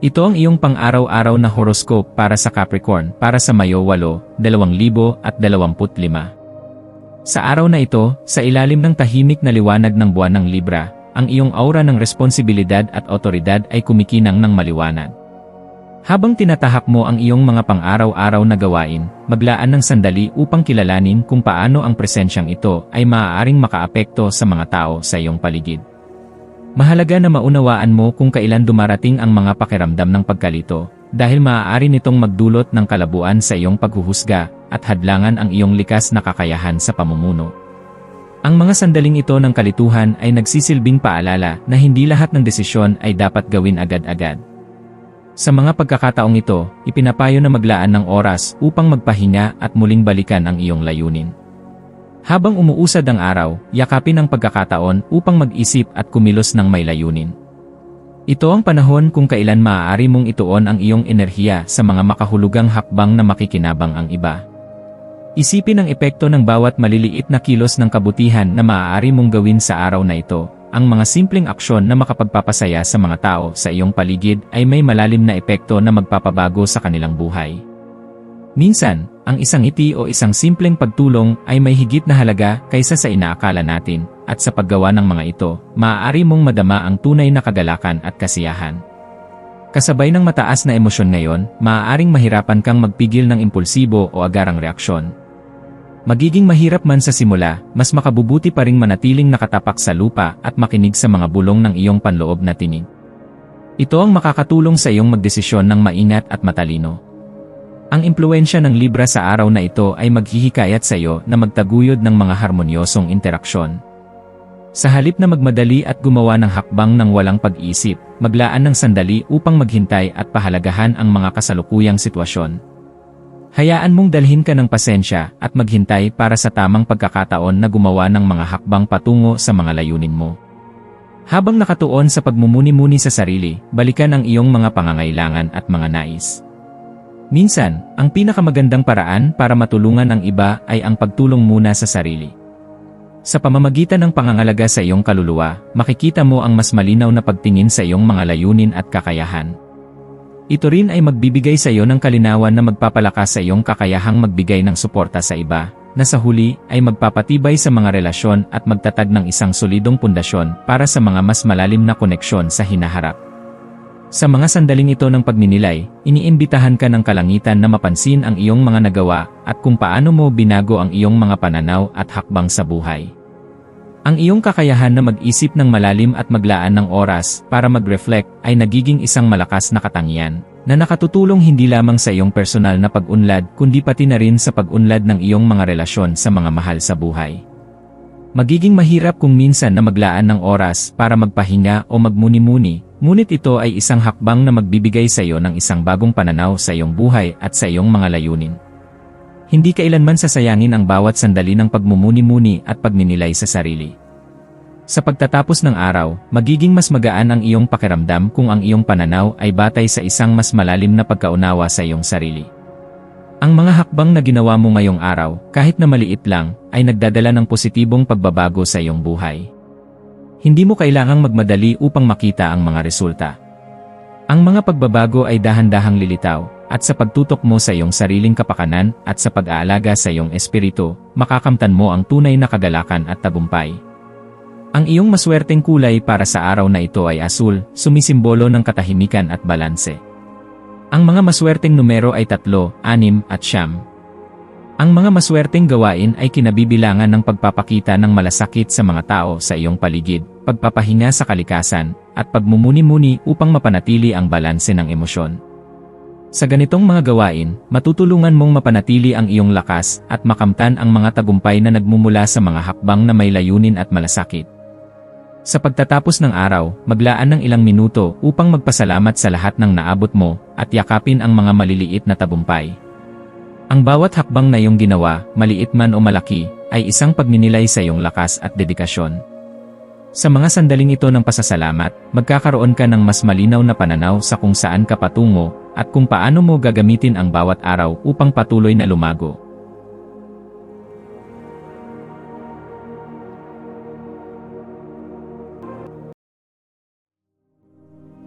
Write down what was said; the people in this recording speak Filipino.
Ito ang iyong pang-araw-araw na horoscope para sa Capricorn para sa Mayo 8, 2025. Sa araw na ito, sa ilalim ng tahimik na liwanag ng buwan ng Libra, ang iyong aura ng responsibilidad at otoridad ay kumikinang ng maliwanag. Habang tinatahak mo ang iyong mga pang-araw-araw na gawain, maglaan ng sandali upang kilalanin kung paano ang presensyang ito ay maaaring makaapekto sa mga tao sa iyong paligid. Mahalaga na maunawaan mo kung kailan dumarating ang mga pakiramdam ng pagkalito, dahil maaari nitong magdulot ng kalabuan sa iyong paghuhusga at hadlangan ang iyong likas na kakayahan sa pamumuno. Ang mga sandaling ito ng kalituhan ay nagsisilbing paalala na hindi lahat ng desisyon ay dapat gawin agad-agad. Sa mga pagkakataong ito, ipinapayo na maglaan ng oras upang magpahinga at muling balikan ang iyong layunin. Habang umuusad ang araw, yakapin ang pagkakataon upang mag-isip at kumilos ng may layunin. Ito ang panahon kung kailan maaari mong ituon ang iyong enerhiya sa mga makahulugang hakbang na makikinabang ang iba. Isipin ang epekto ng bawat maliliit na kilos ng kabutihan na maaari mong gawin sa araw na ito. Ang mga simpleng aksyon na makapagpapasaya sa mga tao sa iyong paligid ay may malalim na epekto na magpapabago sa kanilang buhay. Minsan, ang isang ngiti o isang simpleng pagtulong ay may higit na halaga kaysa sa inaakala natin, at sa paggawa ng mga ito, maaari mong madama ang tunay na kagalakan at kasiyahan. Kasabay ng mataas na emosyon ngayon, maaaring mahirapan kang magpigil ng impulsibo o agarang reaksyon. Magiging mahirap man sa simula, mas makabubuti pa ring manatiling nakatapak sa lupa at makinig sa mga bulong ng iyong panloob na tinig. Ito ang makakatulong sa iyong magdesisyon ng maingat at matalino. Ang impluensya ng Libra sa araw na ito ay maghihikayat sa iyo na magtaguyod ng mga harmonyosong interaksyon. Sa halip na magmadali at gumawa ng hakbang ng walang pag-isip, maglaan ng sandali upang maghintay at pahalagahan ang mga kasalukuyang sitwasyon. Hayaan mong dalhin ka ng pasensya at maghintay para sa tamang pagkakataon na gumawa ng mga hakbang patungo sa mga layunin mo. Habang nakatuon sa pagmumuni-muni sa sarili, balikan ang iyong mga pangangailangan at mga nais. Minsan, ang pinakamagandang paraan para matulungan ang iba ay ang pagtulong muna sa sarili. Sa pamamagitan ng pangangalaga sa iyong kaluluwa, makikita mo ang mas malinaw na pagtingin sa iyong mga layunin at kakayahan. Ito rin ay magbibigay sa iyo ng kalinawan na magpapalakas sa iyong kakayahang magbigay ng suporta sa iba, na sa huli ay magpapatibay sa mga relasyon at magtatag ng isang solidong pundasyon para sa mga mas malalim na koneksyon sa hinaharap. Sa mga sandaling ito ng pagninilay, iniimbitahan ka ng kalangitan na mapansin ang iyong mga nagawa at kung paano mo binago ang iyong mga pananaw at hakbang sa buhay. Ang iyong kakayahan na mag-isip ng malalim at maglaan ng oras para mag-reflect ay nagiging isang malakas na katangian na nakatutulong hindi lamang sa iyong personal na pag-unlad kundi pati na rin sa pag-unlad ng iyong mga relasyon sa mga mahal sa buhay. Magiging mahirap kung minsan na maglaan ng oras para magpahinga o magmuni-muni Ngunit ito ay isang hakbang na magbibigay sa iyo ng isang bagong pananaw sa iyong buhay at sa iyong mga layunin. Hindi kailanman sasayangin ang bawat sandali ng pagmumuni-muni at pagninilay sa sarili. Sa pagtatapos ng araw, magiging mas magaan ang iyong pakiramdam kung ang iyong pananaw ay batay sa isang mas malalim na pagkaunawa sa iyong sarili. Ang mga hakbang na ginawa mo ngayong araw, kahit na maliit lang, ay nagdadala ng positibong pagbabago sa iyong buhay. Hindi mo kailangang magmadali upang makita ang mga resulta. Ang mga pagbabago ay dahan-dahang lilitaw, at sa pagtutok mo sa iyong sariling kapakanan at sa pag-aalaga sa iyong espiritu, makakamtan mo ang tunay na kagalakan at tagumpay. Ang iyong maswerteng kulay para sa araw na ito ay asul, sumisimbolo ng katahimikan at balanse. Ang mga maswerteng numero ay tatlo, anim, at siyam. Ang mga maswerteng gawain ay kinabibilangan ng pagpapakita ng malasakit sa mga tao sa iyong paligid, pagpapahinga sa kalikasan, at pagmumuni-muni upang mapanatili ang balanse ng emosyon. Sa ganitong mga gawain, matutulungan mong mapanatili ang iyong lakas at makamtan ang mga tagumpay na nagmumula sa mga hakbang na may layunin at malasakit. Sa pagtatapos ng araw, maglaan ng ilang minuto upang magpasalamat sa lahat ng naabot mo at yakapin ang mga maliliit na tabumpay. Ang bawat hakbang na iyong ginawa, maliit man o malaki, ay isang pagninilay sa iyong lakas at dedikasyon. Sa mga sandaling ito ng pasasalamat, magkakaroon ka ng mas malinaw na pananaw sa kung saan ka patungo at kung paano mo gagamitin ang bawat araw upang patuloy na lumago.